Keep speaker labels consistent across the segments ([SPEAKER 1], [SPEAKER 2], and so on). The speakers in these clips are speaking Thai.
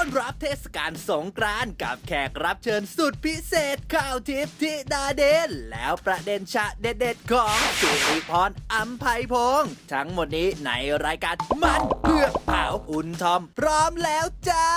[SPEAKER 1] ต้อนรับเทศกาลสงกรานต์กับแขกรับเชิญสุดพิเศษข่าวทิพย์ธิดาเดน แล้วประเด็นชะเด็ดๆของสิริพรอัมภัยพงษ์ทั้งหมดนี้ในรายการมันเพื่อกเผาอุ่นทอม พร้อมแล้วจ้า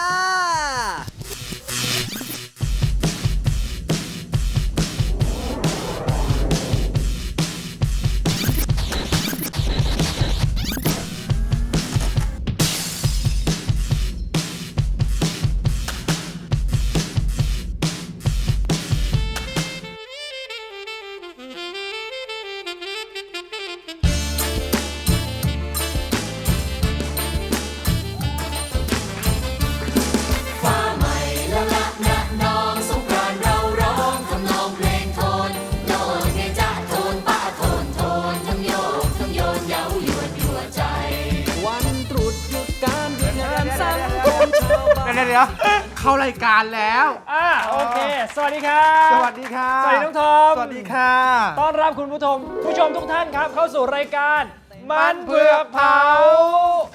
[SPEAKER 2] ดี๋ยว
[SPEAKER 3] เดี๋ยวเข้ารายการแล้ว
[SPEAKER 2] อ่าโอเค สวัสดีครับ
[SPEAKER 3] สวัสดีค่ะ
[SPEAKER 2] สวัสดีน้องทอม
[SPEAKER 3] สวัสดีค่ะ
[SPEAKER 2] ต้อนรับคุณผู้ชมผู้ชมทุกท่านครับ เข้าสู่รายการ มันเผือกเผา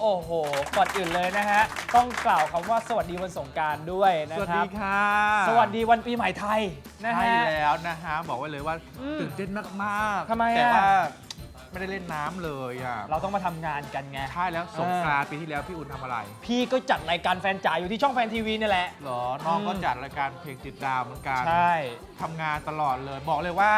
[SPEAKER 2] โอ้โห ก่อนอื่นเลยนะฮะ ต้องกล่าวคำว่าสวัสดีวันสงกรารด้วยนะ
[SPEAKER 3] สวัส
[SPEAKER 2] ครั
[SPEAKER 3] ดี
[SPEAKER 2] บ
[SPEAKER 3] ค่ะ
[SPEAKER 2] สวัสดีวันปีใหม่ไทยนะ
[SPEAKER 3] ใช่
[SPEAKER 2] ฮะ
[SPEAKER 3] แล้วนะฮะ บอกไว้เลยว่า
[SPEAKER 2] อืม
[SPEAKER 3] ตื่นเต้นมากๆ
[SPEAKER 2] ทำไมอะ
[SPEAKER 3] แต่ว่า ไม่ได้เล่นน้ำเลยอะ
[SPEAKER 2] เราต้องมาทำงานกันไง
[SPEAKER 3] ใช่แล้วสงกรานต์ปีที่แล้วพี่อุ่นทำอะไร
[SPEAKER 2] พี่ก็จัดรายการแฟนจ๋าอยู่ที่ช่องแฟนทีวีนี่แหละ
[SPEAKER 3] เหรอน้อง
[SPEAKER 2] อืม
[SPEAKER 3] ก็จัดรายการเพลงติดดาวเหมือนกัน
[SPEAKER 2] ใช่
[SPEAKER 3] ทำงานตลอดเลย บอกเลยว่า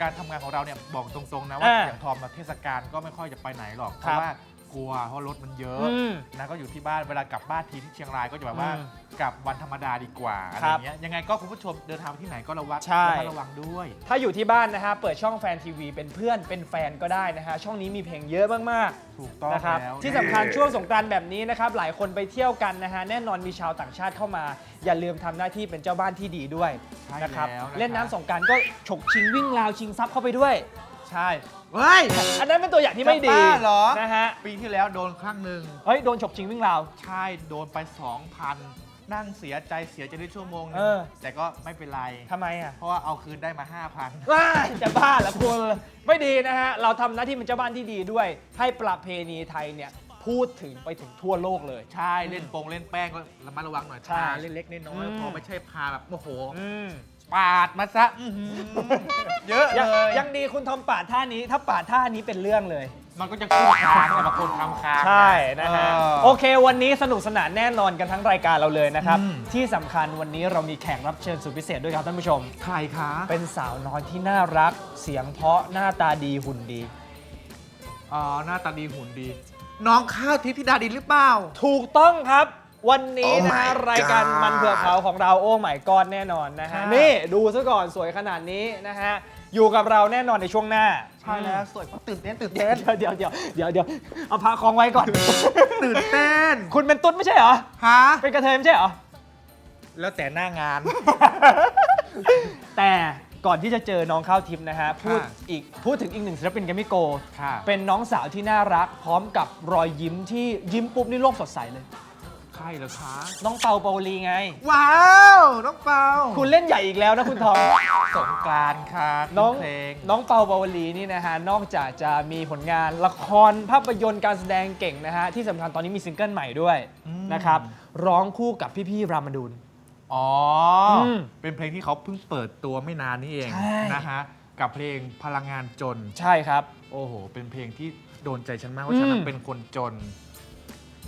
[SPEAKER 3] การทำงานของเราเนี่ยบอกตรงๆนะว่า
[SPEAKER 2] อ่า
[SPEAKER 3] อย่างทอมมาเทศกาลก็ไม่ค่อยจะไปไหนหรอก เพ
[SPEAKER 2] ครับ
[SPEAKER 3] ราะว่า กลัวเพราะรถมันเยอะ
[SPEAKER 2] อืม
[SPEAKER 3] นะก็อยู่ที่บ้านเวลากลับบ้านทีที่เชียงรายก็จะแบบว่า
[SPEAKER 2] อืม
[SPEAKER 3] กลับวันธรรมดาดีกว่าอะไร
[SPEAKER 2] ครับ
[SPEAKER 3] เงี้ยยังไงก็คุณผู้ชมเดินทางไปที่ไหนก็ระวัง
[SPEAKER 2] ใช่
[SPEAKER 3] ระมัดระวังด้วย
[SPEAKER 2] ถ้าอยู่ที่บ้านนะฮะเปิดช่องแฟนทีวีเป็นเพื่อนเป็นแฟนก็ได้นะฮะช่องนี้มีเพลงเยอะมาก
[SPEAKER 3] ถูกต้อง
[SPEAKER 2] ๆนะครับ
[SPEAKER 3] แล้ว
[SPEAKER 2] ที่สำคัญช่วงสงกรานต์แบบนี้นะครับ หลายคนไปเที่ยวกันนะฮะ แน่นอนมีชาวต่างชาติเข้ามา อย่าลืมทำหน้าที่เป็นเจ้าบ้านที่ดีด้วย
[SPEAKER 3] ใช่
[SPEAKER 2] นะครับ
[SPEAKER 3] แล้วะ
[SPEAKER 2] เล่นน้ำสงกรารก็ฉกชิงวิ่งราวชิงทรัพย์เข้าไปด้วย
[SPEAKER 3] ใช่ เฮ้ย
[SPEAKER 2] อันนั้นเป็นตัวอย่างที่ไม่ดี
[SPEAKER 3] จะบ้าเหรอ
[SPEAKER 2] นะฮะ
[SPEAKER 3] ปีที่แล้วโดนครั้งหนึ่ง
[SPEAKER 2] เฮ้ย โดนฉกชิงวิ่งราว
[SPEAKER 3] ใช่โดนไป 2,000 นั่งเสียใจเสียใจได้ชั่วโมงนึ
[SPEAKER 2] เองอ
[SPEAKER 3] แต่ก็ไม่เป็นไร
[SPEAKER 2] ทำไมอะ
[SPEAKER 3] เพราะว่าเอาคืนได้มา 5,000
[SPEAKER 2] ว้ายจะบ้าแล้วคุณไม่ดีนะฮะ เราทำหน้าที่เป็นเจ้าบ้านที่ดีด้วย ให้ประเพณีไทยเนี่ย พูดถึงไปถึงทั่วโลกเลย
[SPEAKER 3] ใช่เล่นโปงเล่นแป้งก็ระมัดระวังหน่อย
[SPEAKER 2] ใช่
[SPEAKER 3] พาเล็กๆน้อย
[SPEAKER 2] อืม
[SPEAKER 3] ๆพอไม่ใช่พาแบบโอ้โห
[SPEAKER 2] อืม
[SPEAKER 3] ปาดมาซะอื้อหือเยอะ
[SPEAKER 2] ยัง
[SPEAKER 3] เลย
[SPEAKER 2] ยังดีคุณทอมปาดท่านี้ ถ้าปาดท่านี้เป็นเรื่องเลย
[SPEAKER 3] มันก็จะคู่คางแต่บางคนทำคาง
[SPEAKER 2] ใช่นะฮะ
[SPEAKER 3] เออ
[SPEAKER 2] โอเค วันนี้สนุกสนานแน่นอนกันทั้งรายการเราเลยนะครับ
[SPEAKER 3] อืม
[SPEAKER 2] ที่สำคัญวันนี้เรามีแขกรับเชิญสุดพิเศษด้วยครับท่านผู้ชม
[SPEAKER 3] ใครคะ
[SPEAKER 2] เป็นสาวน้อยที่น่ารัก เสียงเพราะหน้าตาดีหุ่นดี
[SPEAKER 3] อ๋อหน้าตาดีหุ่นดี น้องข้าวทิพย์ธิดาดินหรือเปล่า
[SPEAKER 2] ถูกต้องครับ วันนี้นะฮะ
[SPEAKER 3] Oh my
[SPEAKER 2] รายการ
[SPEAKER 3] God
[SPEAKER 2] มันเผือกเผาของเราโอ้หมายกอนแน่นอนนะฮะ
[SPEAKER 3] ค่ะ
[SPEAKER 2] นี่ดูซะก่อนสวยขนาดนี้นะฮะ อยู่กับเราแน่นอนในช่วงหน้า
[SPEAKER 3] ใช่แล้วสวยเพราะตื่นเต้นตื่น
[SPEAKER 2] เดี๋
[SPEAKER 3] เต้
[SPEAKER 2] ยวน เดี๋ยวเดี๋ยวเดี๋ยวเดี๋ยวเอาพาคองไว้ก่อน
[SPEAKER 3] ตื่นเต้น
[SPEAKER 2] คุณเป็นตุ๊ดไม่ใช่เหรอ
[SPEAKER 3] ฮะ
[SPEAKER 2] เป็นกระเทยไม่ใช่เหรอ
[SPEAKER 3] แล้วแต่หน้างาน
[SPEAKER 2] แต่ก่อนที่จะเจอน้องข้าวทิพย์นะฮะ พูด
[SPEAKER 3] ค่ะ
[SPEAKER 2] อีกพูดถึงอีกหนึ่งศิลปินแกรมมิโก
[SPEAKER 3] ค่ะ
[SPEAKER 2] เป็นน้องสาวที่น่ารัก พร้อมกับรอยยิ้มที่ยิ้มปุ๊บนี่โลกสดใสเลย
[SPEAKER 3] ใครเหรอคะ
[SPEAKER 2] น้องเปาเปาลีไง
[SPEAKER 3] ว้าว น้องเปา
[SPEAKER 2] คุณเล่นใหญ่อีกแล้วนะคุณทอง
[SPEAKER 3] สงกรารค่ะ
[SPEAKER 2] น้อง
[SPEAKER 3] เพลง
[SPEAKER 2] น้องเปาเปาวลีนี่นะฮะ นอกจากจะมีผลงานละครภาพยนตร์การแสดงเก่งนะฮะ ที่สำคัญตอนนี้มีซิงเกิลใหม่ด้วย
[SPEAKER 3] อืม
[SPEAKER 2] นะครับ ร้องคู่กับพี่ๆรามาดูน
[SPEAKER 3] อ๋ออ
[SPEAKER 2] ม
[SPEAKER 3] เป็นเพลงที่เขาเพิ่งเปิดตัวไม่นานนี่เอง
[SPEAKER 2] ใช่
[SPEAKER 3] นะฮะ กับเพลงพลังงานจน
[SPEAKER 2] ใช่ครับ
[SPEAKER 3] โอ้โห เป็นเพลงที่โดนใจฉันมากว่าฉัน
[SPEAKER 2] อื
[SPEAKER 3] น่ะ
[SPEAKER 2] ม
[SPEAKER 3] เป็นคนจน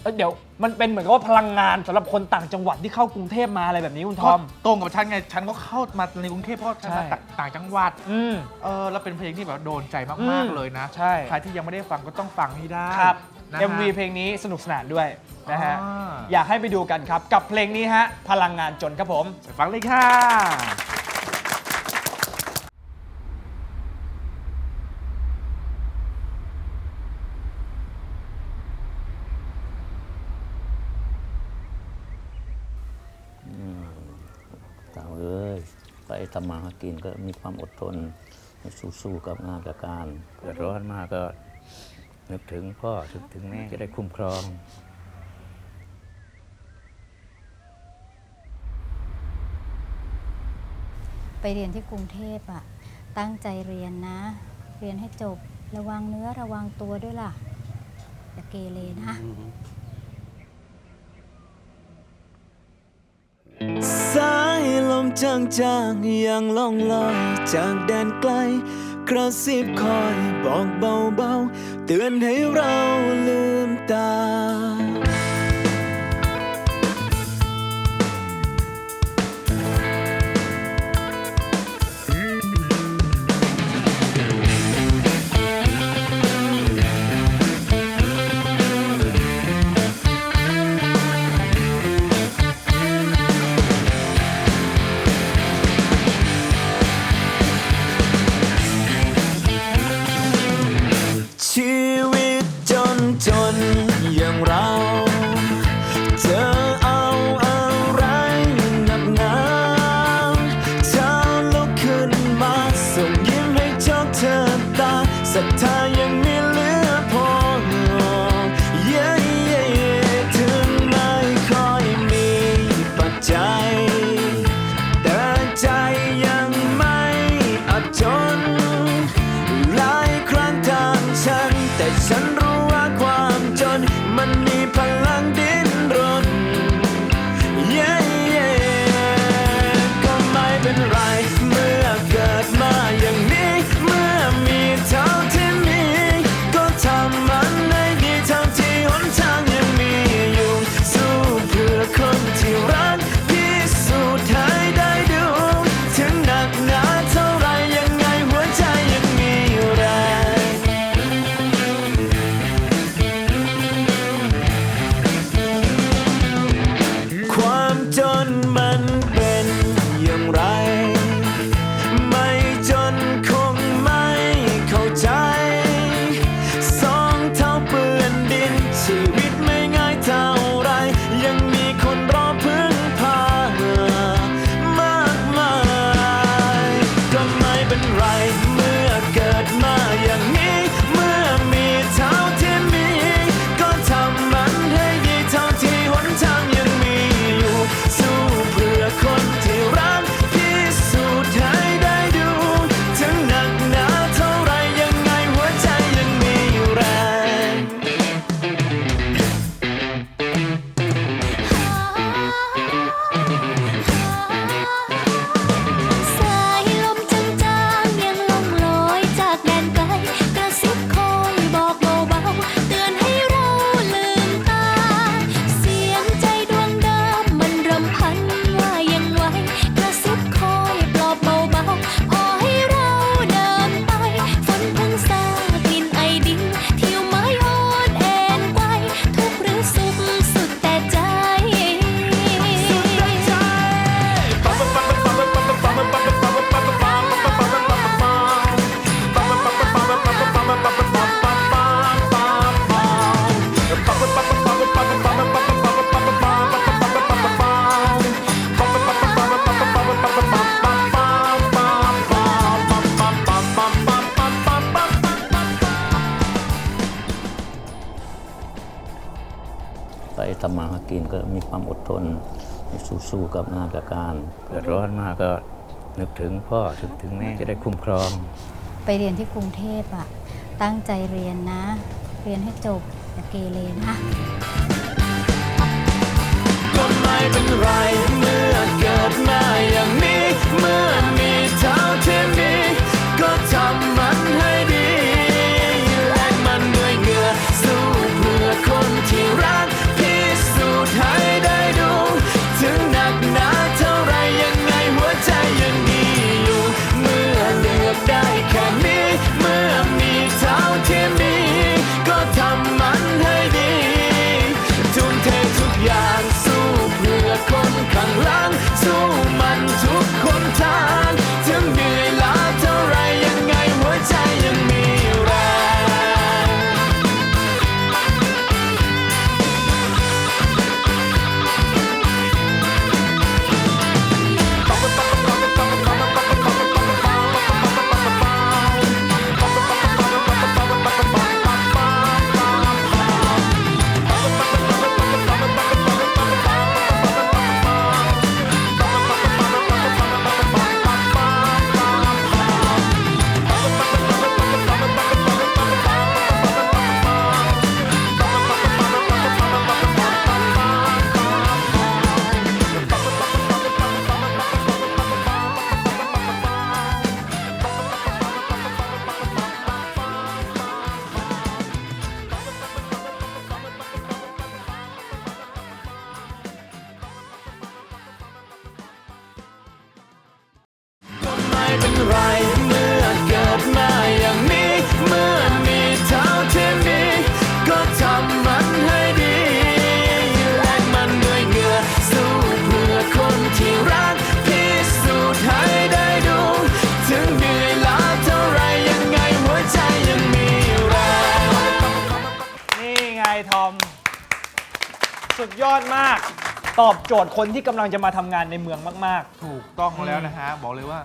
[SPEAKER 2] เอ้ยเดี๋ยวมันเป็นเหมือนกับว่าพลังงานสำหรับคนต่างจังหวัดที่เข้ากรุงเทพมาอะไรแบบนี้คุณทอม
[SPEAKER 3] ตรงกับฉันไง ฉันก็เข้ามาในกรุงเทพเพราะฉันมา
[SPEAKER 2] ใช่
[SPEAKER 3] จากต่างจังหวัด
[SPEAKER 2] อืม
[SPEAKER 3] เออ แล้วเป็นเพลงที่แบบโดนใจ
[SPEAKER 2] อื
[SPEAKER 3] มาก
[SPEAKER 2] ม
[SPEAKER 3] ๆเลยนะ
[SPEAKER 2] ใช่
[SPEAKER 3] ใครที่ยังไม่ได้ฟังก็ต้องฟังให้ได้
[SPEAKER 2] ครับ
[SPEAKER 3] นะฮะ
[SPEAKER 2] MV เพลงนี้สนุกสนานด้วยนะฮะ
[SPEAKER 3] อ่า
[SPEAKER 2] อยากให้ไปดูกันครับ กับเพลงนี้ฮะ พลังงานจนครับผม
[SPEAKER 3] ไปฟังเลยค่ะ
[SPEAKER 4] เต่าเอ้ยไป ทำมาหากินก็มีความอดทนสู้ๆกับงานกับการเกิดร้อนมากก็นึกถึงพ่อนึกถึงแม่จะได้คุ้มครอง
[SPEAKER 5] ไปเรียนที่กรุงเทพอะตั้งใจเรียนนะ เรียนให้จบ ระวังเนื้อระวังตัวด้วยล่ะอย่าเกเรนะ
[SPEAKER 6] มจางๆอย่าง
[SPEAKER 7] ล่องลอยจากแดนไกล กระซิบคอยบอกเบาๆ เตือนให้เราลืมตา ไปทำ
[SPEAKER 4] มาหากินก็มีความอดทนสู้ๆกับงานกับการเกิดร้อนมากก็นึกถึงพ่อถึงถึงแม่จะได้คุ้มครอง
[SPEAKER 5] ไปเรียนที่กรุงเทพอะตั้งใจเรียนนะ เรียนให้จบอย่าเกเรนะ
[SPEAKER 6] ก็ไม่เป็นไรเมื่อเกิดมาอย่างนี้ เมื่อมีเท่าที่มีก็ทำมา เป็นไร เมื่อเกิดมาอย่างนี้ เมื่อมีเท่าที่มีก็ทำมันให้ดีแลกมันด้วยเหงื่อสู้เพื่อคนที่รักพิสูจน์ให้ได้ดู ถึงเหนื่อยล้าเท่าไรยังไงหัวใจยังมีแรง
[SPEAKER 2] นี่ไงทอม สุดยอดมาก ตอบโจทย์คนที่กำลังจะมาทำงานในเมืองมาก
[SPEAKER 3] ถูกต้องแล้วนะฮะ บอกเลยว่า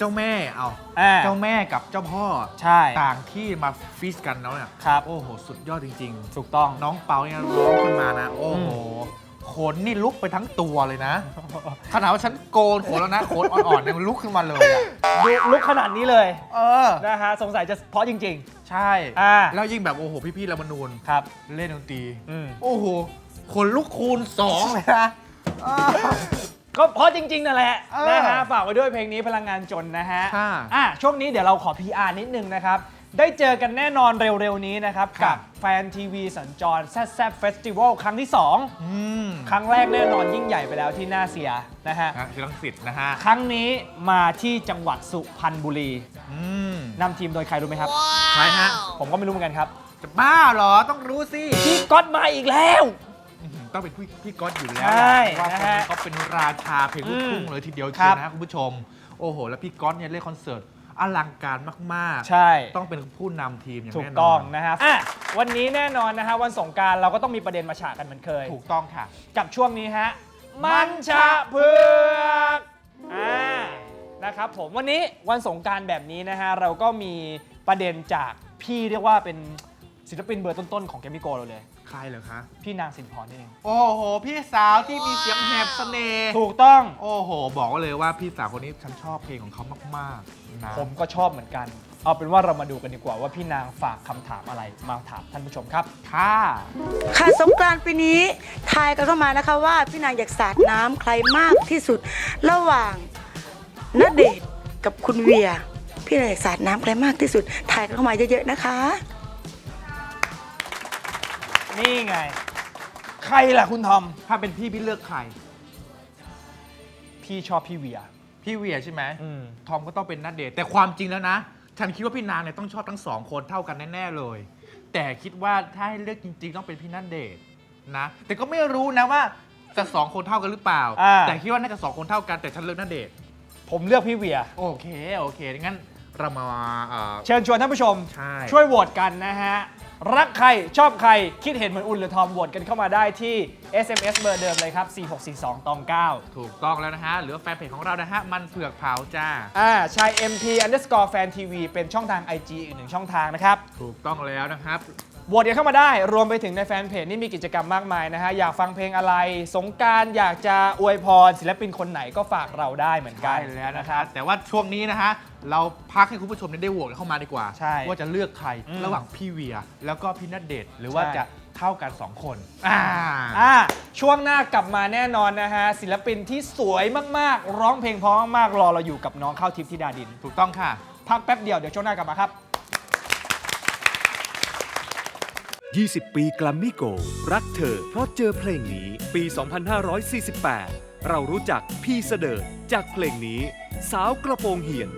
[SPEAKER 3] เจ้าแม่เอา
[SPEAKER 2] อ่า
[SPEAKER 3] เจ้าแม่กับเจ้าพ่อ
[SPEAKER 2] ใช่
[SPEAKER 3] ต่างที่มาฟิสกันแล้วเนี่ย
[SPEAKER 2] ครับ
[SPEAKER 3] โอ้โห สุดยอดจริง
[SPEAKER 2] ๆถูกต้อง
[SPEAKER 3] ๆ น้องเปาเนี่ยร้องขึ้นมานะ โอ้โหขนนี่ลุกไปทั้งตัวเลยนะขนาดว่าฉันโกนขนแล้วนะขนอ่อนๆเนี่ยมันลุกขึ้นมาเลยอะ
[SPEAKER 2] ดูลุกขนาดนี้เลย
[SPEAKER 3] เออ
[SPEAKER 2] นะฮะสงสัยจะเพราะจริง
[SPEAKER 3] ใช่
[SPEAKER 2] อ่า
[SPEAKER 3] แล้วยิ่งแบบโอ้โห พี่ๆละมนูน
[SPEAKER 2] ๆ ครับ
[SPEAKER 3] เล่นดนตรี
[SPEAKER 2] อืม
[SPEAKER 3] โอ้โห ขนลุกคูณสองเลยนะเออ
[SPEAKER 2] ก็เพราะจริงๆนั่นแหละ
[SPEAKER 3] เออ
[SPEAKER 2] นะฮะฝากไว้ด้วยเพลงนี้พลังงานจนนะฮะ
[SPEAKER 3] ค่ะ
[SPEAKER 2] อะช่วงนี้เดี๋ยวเราขอ PR นิดนึงนะครับ ได้เจอกันแน่นอนเร็วๆนี้นะครับ
[SPEAKER 3] ครั
[SPEAKER 2] กับบแฟนทีวีสัญจรแซแซเฟสติวัลครั้งที่2
[SPEAKER 3] อืม
[SPEAKER 2] ครั้งแรกแน่นอนยิ่งใหญ่ไปแล้วที่หน้าเสียนะฮะ
[SPEAKER 3] นะคือลังสิตนะฮะ
[SPEAKER 2] ครั้งนี้มาที่จังหวัดสุพรรณบุรี
[SPEAKER 3] อืม
[SPEAKER 2] นำทีมโดยใครรู้ไหมครับ
[SPEAKER 3] ใครฮะ
[SPEAKER 2] ผมก็ไม่รู้เหมือนกันครับ
[SPEAKER 3] จะบ้าเหรอ ต้องรู้สิ
[SPEAKER 2] พี่ก๊อตมาอีกแล้ว
[SPEAKER 3] อื้อหือ ต้องเป็นพี่พี่ก๊อตอยู่แล้ว
[SPEAKER 2] ใช่
[SPEAKER 3] เพราะว่าคน
[SPEAKER 2] นะฮะ
[SPEAKER 3] นี้เขาเป็นราชาเพลงลูกทุ่ง
[SPEAKER 2] อืม
[SPEAKER 3] เลยทีเดียว
[SPEAKER 2] ค
[SPEAKER 3] เชี
[SPEAKER 2] รั
[SPEAKER 3] ยว
[SPEAKER 2] บ
[SPEAKER 3] นะฮะคุณผู้ชม โอ้โห แล้วพี่ก๊อตเนี่ยเล่นคอนเสิร์ตอลังการมาก
[SPEAKER 2] ใช่
[SPEAKER 3] ๆต้องเป็นผู้นำทีมอย่าง
[SPEAKER 2] ถูก
[SPEAKER 3] แน่นอน
[SPEAKER 2] ต้องนะฮะอะวันนี้แน่นอนนะฮะวันสงกรารเราก็ต้องมีประเด็นมาฉากกันเหมือนเคย
[SPEAKER 3] ถูกต้องค่ะ
[SPEAKER 2] กับช่วงนี้ฮะ มันชะเพือกอ่านะครับผมวันนี้วันสงกรารแบบนี้นะฮะ เราก็มีประเด็นจากพี่เรียกว่าเป็นศิลปินเบอร์ต้นๆ ของแกมมิโกเราเลย
[SPEAKER 3] ใครเหรอคะ
[SPEAKER 2] พี่นางสินพรนี่เอง
[SPEAKER 3] โอ้โห พี่สาวที่มีเสียงแหบเสน่ห์
[SPEAKER 2] ถูกต้อง
[SPEAKER 3] โอ้โห บอกไว้เลยว่าพี่สาวคนนี้ฉันชอบเพลงของเขามากๆนะ
[SPEAKER 2] ผมก็ชอบเหมือนกัน เอาเป็นว่าเรามาดูกันดีกว่าว่าพี่นางฝากคำถามอะไรมาถามท่านผู้ชมครับ
[SPEAKER 3] ค่ะ
[SPEAKER 8] ค่ะสงกรานต์ปีนี้ทายกันเข้ามานะคะว่าพี่นางอยากสาดน้ำใครมากที่สุด ระหว่างณเดชน์กับคุณเวีย พี่นางอยากสาดน้ำใครมากที่สุดทายกันเข้ามาเยอะๆนะคะ
[SPEAKER 2] นี่ไง ใครล่ะคุณทอม
[SPEAKER 3] ถ้าเป็นพี่พี่เลือกใคร
[SPEAKER 2] พี่ชอบพี่เวีย
[SPEAKER 3] พี่เวียใช่ไหม
[SPEAKER 2] อืม
[SPEAKER 3] ทอมก็ต้องเป็นนัดเดทแต่ความจริงแล้วนะ ฉันคิดว่าพี่นางเนี่ยต้องชอบทั้งสองคนเท่ากันแน่ๆเลย แต่คิดว่าถ้าให้เลือกจริง ๆ ต้องเป็นพี่นัดเดทนะ แต่ก็ไม่รู้นะว่าจะสองคนเท่ากันหรือเปล่า
[SPEAKER 2] อ่า
[SPEAKER 3] แต่คิดว่าน่าจะสองคนเท่ากันแต่ฉันเลือกนัดเดท
[SPEAKER 2] ผมเลือกพี่เวีย
[SPEAKER 3] โอเคโอเคงั้นเรามาเอ่อ
[SPEAKER 2] เชิญชวนท่านผู้ชม
[SPEAKER 3] ใช่
[SPEAKER 2] ช่วยโหวตกันนะฮะ รักใครชอบใครคิดเห็นเหมือนอุ่นหรือทอมโหวตกันเข้ามาได้ที่ SMS เบอร์เดิมเลยครับ 4642ตอง9
[SPEAKER 3] ถูกต้องแล้วนะฮะ หรือว่าแฟนเพจของเรานะฮะ มันเผือกเผาจ้า
[SPEAKER 2] อ่าชาย MP underscore fan TV เป็นช่องทาง IG อีกหนึ่งช่องทางนะครับ
[SPEAKER 3] ถูกต้องแล้วนะครับ
[SPEAKER 2] โหวตกันเข้ามาได้ รวมไปถึงในแฟนเพจนี่มีกิจกรรมมากมายนะฮะ อยากฟังเพลงอะไร สงกรารอยากจะอวยพรศิลปินคนไหนก็ฝากเราได้เหมือนกั
[SPEAKER 3] ได้
[SPEAKER 2] น
[SPEAKER 3] แล้วนะครับแต่ว่าช่วงนี้นะฮะ เราพักให้คุณผู้ชมได้โหวตเข้ามาดีกว่า
[SPEAKER 2] ใช่
[SPEAKER 3] ว่าจะเลือกใคร
[SPEAKER 2] อืม
[SPEAKER 3] ระหว่างพี่เวีย แล้วก็พี่นัดเดทหรือว่า
[SPEAKER 2] ใช่
[SPEAKER 3] จะเท่ากัน2คนอ่า
[SPEAKER 2] อ่าช่วงหน้ากลับมาแน่นอนนะฮะ ศิลปินที่สวยมากๆ ร้องเพลงเพราะมากๆรอเราอยู่กับน้องข้าวทิพย์ธิดาดิน
[SPEAKER 3] ถูกต้องค่ะ
[SPEAKER 2] พักแป๊บเดียวเดี๋ยวช่วงหน้ากลับมาครับ
[SPEAKER 9] 20 ปีกลัมมี่โกรักเธอ เพราะเจอเพลงนี้ปี 2548 เรารู้จักพี่เสดิร์ดจากเพลงนี้ สาวกระโปรงเหียน